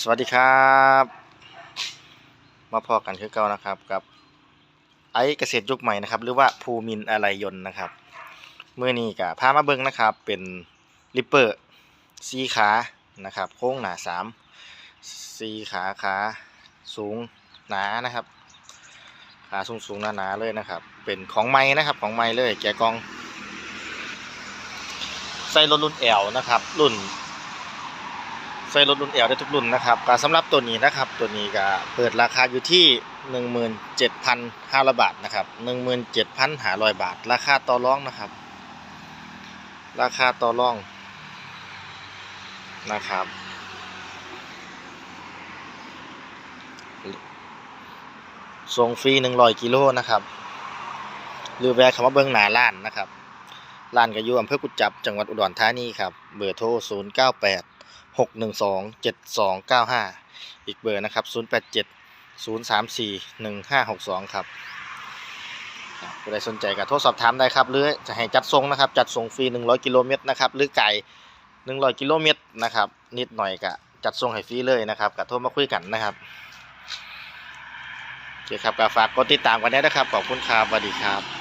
สวัสดีครับ มาพอกันคือเก่านะครับกับไอเกษตรยุคใหม่นะครับ หรือว่าภูมินอะไรยนนะครับเมื่อนี้กับพามาเบิ้งนะครับ เป็นริปเปอร์สีขานะครับ โค้งหนาสามสีขาขาสูงหนานะครับ ขาสูงสูงหนาหนาๆเลยนะครับ เป็นของไม้นะครับของไม้เลย แกะกอง ใส่รถรุ่นแอลนะครับ รุ่น ใส่รถรุ่นแอลได้ทุกรุ่นนะครับก็สำหรับตัวนี้นะครับ ตัวนี้ก็เปิดราคาอยู่ที่ 17,500 บาทนะครับ 17,500 บาท ราคาต่อรองนะครับ ราคาต่อรองนะครับ ส่งฟรี 100 กิโลนะครับ หรือแวะคำว่าเบิ้องหนาล้านนะครับร้านก็อยู่อำเภอกุจจับ จังหวัดอุดรธานีครับ เบอร์โทร 098 หกหนึ่งสองเจ็ดสองเก้าห้าอีกเบอร์นะครับศูนย์แปดเจ็ดศูนย์สามสี่หนึ่งห้าหกสองครับผู้ใดสนใจก็โทรสอบถามได้ครับ หรือจะให้จัดส่งนะครับ จัดส่งฟรีหนึ่งร้อยกิโลเมตรนะครับ หรือไก่หนึ่งร้อยกิโลเมตรนะครับ นิดหน่อยก็จัดส่งให้ฟรีเลยนะครับก็โทรมาคุยกันนะครับโอเคครับก็ฝากกดติดตามกันได้นะครับ ขอบคุณครับสวัสดีครับ